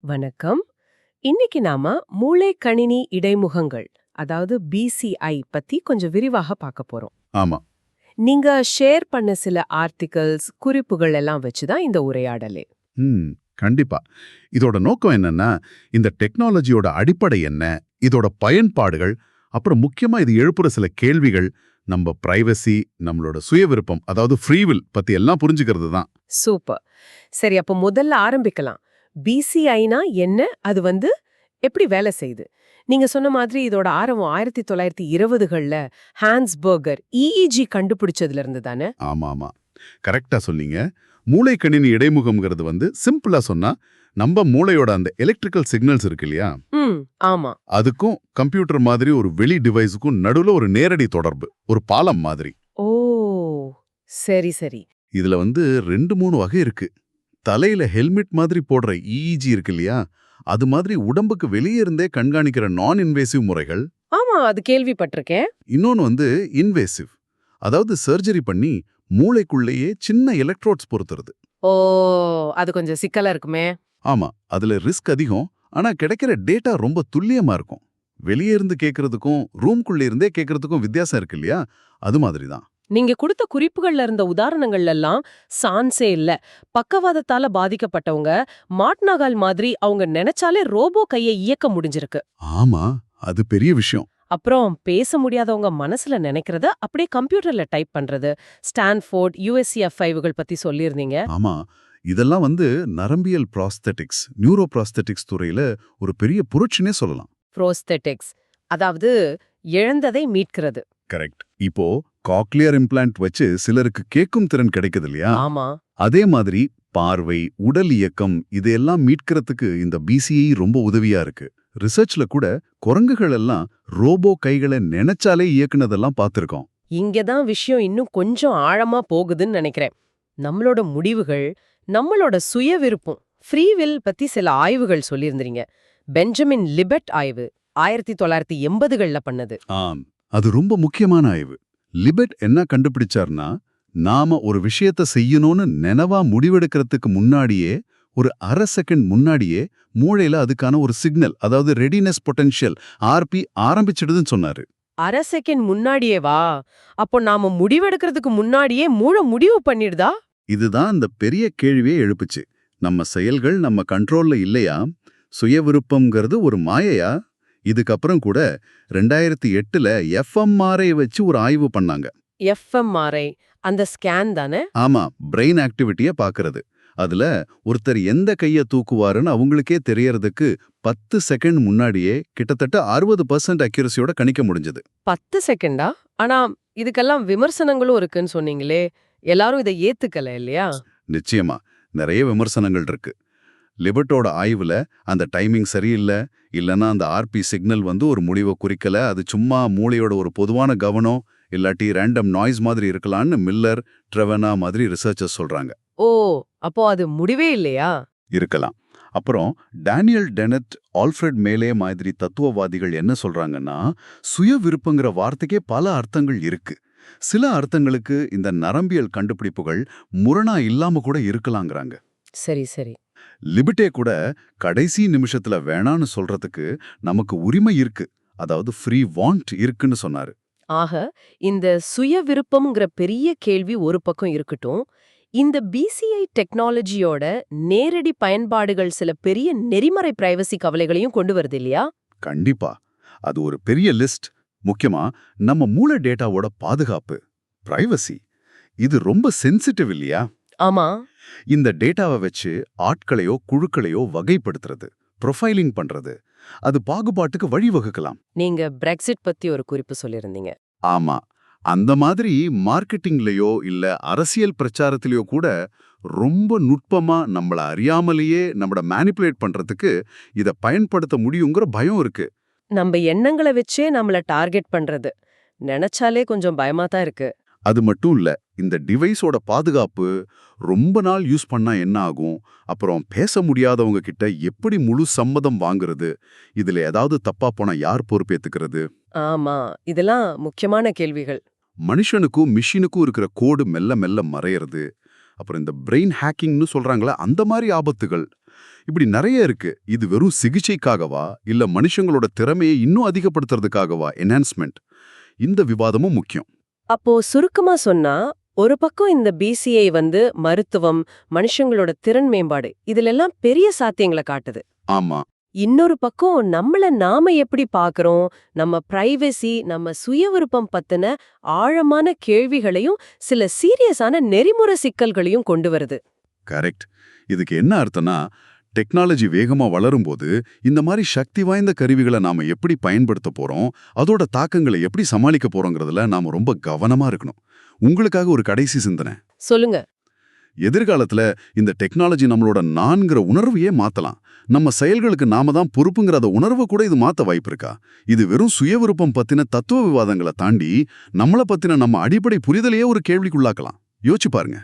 வணக்கம். இன்னைக்கு நாம மூளை கணினி இடைமுகங்கள் அதாவது பிசிஐ பத்தி கொஞ்சம் விரிவாக பார்க்க போறோம். ஆமா. நீங்க ஷேர் பண்ண சில ஆர்டிகல்ஸ் குறிப்புகள் எல்லாம் வச்சுதான் இந்த உரையாடலே. ம் கண்டிப்பா. இதோட நோக்கம் என்னன்னா இந்த டெக்னாலஜியோட அடிப்படை என்ன இதோட பயன்பாடுகள் அப்புறம் முக்கியமா இது எழுப்புற சில கேள்விகள் நம்ம பிரைவசி நம்மளோட சுய விருப்பம் அதாவது ஃப்ரீவில் பத்தி எல்லாம் புரிஞ்சுக்கிறது தான். சூப்பர். சரி அப்ப முதல்ல ஆரம்பிக்கலாம். பிசிஐனா என்ன? அது வந்து எப்படி வேலை செய்யுது? நீங்க சொன்ன மாதிரி இதோட ஆரம்பம் ஆயிரத்தி தொள்ளாயிரத்தி இருபதுகள்ல ஹான்ஸ்பர்கர் இஇஜி கண்டுபிடிச்சதுல இருந்து தானே? ஆமா ஆமா கரெக்டா சொன்னீங்க. மூளை கணினி இடைமுகம்ங்கிறது வந்து சிம்பிளா சொன்னா நம்ம மூளையோட அந்த எலக்ட்ரிக்கல் சிக்னல்ஸ் இருக்கு இல்லையா? ஆமா. அதுக்கும் கம்ப்யூட்டர் மாதிரி ஒரு வெளி டிவைஸுக்கும் நடுவுல ஒரு நேரடி தொடர்பு ஒரு பாலம் மாதிரி. ஓ சரி சரி. இதுல வந்து ரெண்டு மூணு வகை இருக்கு. தலையில ஹெல்மெட் மாதிரி போடுற இஇஜி இருக்கு இல்லையா? அது மாதிரி உடம்புக்கு வெளியே இருந்தே கண்காணிக்கிற நான் இன்வேசிவ் முறைகள். ஆமா அது கேள்விப்பட்டிருக்கேன். இன்னொன்னு வந்து இன்வேசிவ் அதாவது சர்ஜரி பண்ணி மூளைக்குள்ளேயே சின்ன எலக்ட்ரோட்ஸ் பொறுத்துறது ஓ அது கொஞ்சம் சிக்கலா இருக்குமே. ஆமா அதுல ரிஸ்க் அதிகம். ஆனா கிடைக்கிற டேட்டா ரொம்ப துல்லியமா இருக்கும். வெளியே இருந்து கேட்கறதுக்கும் ரூம்குள்ள இருந்தே கேட்கறதுக்கும் வித்தியாசம் இருக்கு இல்லையா? அது மாதிரி தான் நீங்க கொடுத்த குறிப்புகள்ல இருந்த உதாரணங்கள்ல எல்லாம் சான்ஸே இல்ல. பக்கவாதத்தால பாதிக்கப்பட்டவங்க மாட்னாகால் மாதிரி அவங்க நினைச்சாலே ரோபோ கையை இயக்க முடிஞ்சிருக்கு. ஆமா அது பெரிய விஷயம். அப்புறம் பேச முடியாதவங்க மனசுல நினைக்கிறத அப்படியே கம்ப்யூட்டர்ல டைப் பண்றது. ஸ்டான்ஃபோர்ட் யூஎஸ்சிஎஃப் ஃபைவுகள் பத்தி சொல்லியிருந்தீங்க. ஆமா இதெல்லாம் வந்து நரம்பியல் ப்ராஸ்தட்டிக்ஸ் நியூரோ ப்ராஸ்தட்டிக்ஸ் துறையில ஒரு பெரிய புரட்சினே சொல்லலாம். ப்ரோஸ்தெட்டிக்ஸ் அதாவது இழந்ததை மீட்கிறது. கரெக்ட். இப்போ காக்லியர் இம்ப்ளான்ட் வச்சு சிலருக்கு கேட்கும் திறன் கிடைக்குது இல்லையா ஆமா. அதே மாதிரி பார்வை உடல் இயக்கம் இதையெல்லாம் மீட்கிறதுக்கு இந்த பிசிஐ ரொம்ப உதவியா இருக்கு. ரிசர்ச்ல கூட குரங்குகள் எல்லாம் ரோபோ கைகளை நினைச்சாலே இயக்குனதெல்லாம் பார்த்திருக்கோம். இங்கதான் விஷயம் இன்னும் கொஞ்சம் ஆழமா போகுதுன்னு நினைக்கிறேன். நம்மளோட முடிவுகள் நம்மளோட சுய விருப்பம் ஃப்ரீவில் பத்தி சில ஆய்வுகள் சொல்லியிருந்தீங்க. பெஞ்சமின் லிபர்ட் ஆய்வு ஆயிரத்தி தொள்ளாயிரத்தி எண்பதுகள்ல பண்ணது. ஆம் அது ரொம்ப முக்கியமான ஆய்வு. லிபர்ட் என்ன கண்டுபிடிச்சார்னா நாம ஒரு விஷயத்த செய்யணும்னு நினைவா முடிவெடுக்கிறதுக்கு முன்னாடியே ஒரு அரை செகண்ட் முன்னாடியே மூளையில அதுக்கான ஒரு சிக்னல் அதாவது ரெடினஸ் பொட்டன்ஷியல் ஆர்பி ஆரம்பிச்சிடுதுன்னு சொன்னாரு. அரை செகண்ட் முன்னாடியே வா. அப்போ நாம முடிவெடுக்கிறதுக்கு முன்னாடியே மூளை முடிவு பண்ணிடுதா? இதுதான் அந்த பெரிய கேள்வியே எழுப்புச்சு. நம்ம செயல்கள் நம்ம கண்ட்ரோல்ல இல்லையா? சுய விருப்பம்ங்கிறது ஒரு மாயையா? இதுக்கப்புறம் கூட ரெண்டாயிரத்தி எட்டுல எஃப்எம்ஆர்ஐ வச்சு ஒரு ஆய்வு பண்ணாங்க. எஃப்எம்ஆர்ஐ அந்த ஸ்கேன் தானே? ஆமா பிரெயின் ஆக்டிவிட்டிய பாக்குறது. அதுல ஒருத்தர் எந்த கைய தூக்குவாருன்னு அவங்களுக்கே தெரியறதுக்கு பத்து செகண்ட் முன்னாடியே கிட்டத்தட்ட அறுபது பர்சன்ட் அக்யூரசியோட கணிக்க முடிஞ்சது. பத்து செகண்டா? ஆனா இதுக்கெல்லாம் விமர்சனங்களும் இருக்குன்னு சொன்னீங்களே எல்லாரும் இதை ஏத்துக்கல இல்லையா? நிச்சயமா நிறைய விமர்சனங்கள் இருக்கு. லிபர்ட்டோட ஆய்வுல அந்த டைமிங் சரியில்லை இல்லனா அந்த ஆர்பி சிக்னல் வந்து ஒரு முடிவை குறிக்கல அது சும்மா மூளையோட ஒரு பொதுவான கவனம் இல்லாட்டி ரேண்டம் நாய்ஸ் மாதிரி இருக்கலாம்னு மில்லர் ட்ரெவனா மாதிரி ரிசர்ச்சர்ஸ் சொல்றாங்க. ஓ அப்போ அது முடிவே இல்லையா? இருக்கலாம். அப்புறம் டேனியல் டெனட் ஆல்ஃப்ரெட் மேலே மாதிரி தத்துவவாதிகள் என்ன சொல்றாங்கன்னா சுய விருப்பங்கிற வார்த்தைக்கே பல அர்த்தங்கள் இருக்கு. சில அர்த்தங்களுக்கு இந்த நரம்பியல் கண்டுபிடிப்புகள் முரணா இல்லாம கூட இருக்கலாங்கிறாங்க. சரி சரி. லிபிட்டே கூட கடைசி நிமிஷத்துல வேணான்னு சொல்றதுக்கு நமக்கு உரிமை இருக்கு. அதாவது ஃப்ரீ வாண்ட் இருக்குன்னு சொன்னாரு. ஆக இந்த சுய விருப்பம்ங்கிற பெரிய கேள்வி ஒரு பக்கம் இருக்கட்டும். இந்த பிசிஐ டெக்னாலஜியோட நேரடி பயன்பாடுகள் சில பெரிய நெறிமுறை பிரைவசி கவலைகளையும் கொண்டு வருது இல்லையா? கண்டிப்பா. அது ஒரு பெரிய லிஸ்ட் முக்கியமா நம்ம மூளை டேட்டாவோட பாதுகாப்பு பிரைவசி இது ரொம்ப சென்சிட்டிவ் இல்லையா? ஆமா. இந்த டேட்டாவை வச்சு ஆட்களையோ குழுக்களையோ வகைப்படுத்துறது ப்ரொஃபைலிங் பண்றது. அது பாகுபாட்டுக்கு வழிவகுக்கலாம். நீங்க பிரெக்சிட் பத்தி ஒரு குறிப்பு சொல்லியிருந்தீங்க. ஆமா. அந்த மாதிரி மார்க்கெட்டிங்லயோ இல்ல அரசியல் பிரச்சாரத்திலயோ கூட ரொம்ப நுட்பமா நம்மள அறியாமலேயே நம்மள மேனிப்புலேட் பண்றதுக்கு இத பயன்படுத்த முடியுங்கிற பயம் இருக்கு. நம்ம எண்ணங்களை வச்சே நம்மள டார்கெட் பண்றது. நினைச்சாலே கொஞ்சம் பயமா தான் இருக்கு. அது மட்டும் இல்ல. இந்த டிவைஸோட பாதுகாப்பு ரொம்ப நாள் யூஸ் பண்ணா என்ன ஆகும்? அப்புறம் பேச முடியாதவங்க கிட்ட எப்படி முழு சம்மதம் வாங்குறது? இதுல ஏதாவது தப்பா போனா யார் பொறுப்பேத்துக்கிறது? ஆமா இதெல்லாம் முக்கியமான கேள்விகள். மனுஷனுக்கும் மிஷினுக்கும் இருக்கிற கோடு மெல்ல மெல்ல மறையிறது. அப்புறம் இந்த பிரெயின் ஹேக்கிங்னு சொல்றாங்களே அந்த மாதிரி ஆபத்துகள். இப்படி நிறைய இருக்கு. இது வெறும் சிகிச்சைக்காகவா? இல்ல மனுஷங்களோட திறமையை இன்னும் அதிகப்படுத்துறதுக்காகவா? என்ஹான்ஸ்மெண்ட் இந்த விவாதமும் முக்கியம். அப்போ சுருக்கமா சொன்னா ஒரு பக்கம் இந்த பிசிஐ வந்து மருத்துவம் மனுஷங்களோட திறன் மேம்பாடு இதுலெல்லாம் பெரிய சாத்தியங்களை காட்டுது. ஆமா. இன்னொரு பக்கம் நம்மள நாம எப்படி பாக்குறோம் நம்ம பிரைவசி நம்ம சுய விருப்பம் பத்தின ஆழமான கேள்விகளையும் சில சீரியஸான நெறிமுறை சிக்கல்களையும் கொண்டு வருது. கரெக்ட் இதுக்கு என்ன அர்த்தம்னா டெக்னாலஜி வேகமா வளரும்போது இந்த மாதிரி சக்தி வாய்ந்த கருவிகளை நாம எப்படி பயன்படுத்த போறோம் அதோட தாக்கங்களை எப்படி சமாளிக்க போறோங்கிறதுல நாம ரொம்ப கவனமா இருக்கணும். உங்களுக்காக ஒரு கடைசி சிந்தனை. சொல்லுங்க. எதிர்காலத்துல இந்த டெக்னாலஜி நம்மளோட நான்கிற உணர்வையே மாத்தலாம். நம்ம செயல்களுக்கு நாம தான் பொறுப்புங்கிற அந்த உணர்வை கூட இது மாத்த வாய்ப்பு இருக்கா? இது வெறும் சுய விருப்பம் பத்தின தத்துவ விவாதங்களை தாண்டி நம்மள பத்தின நம்ம அடிப்படை புரிதலையே ஒரு கேள்விக்குள்ளாக்கலாம். யோசிச்சு பாருங்க.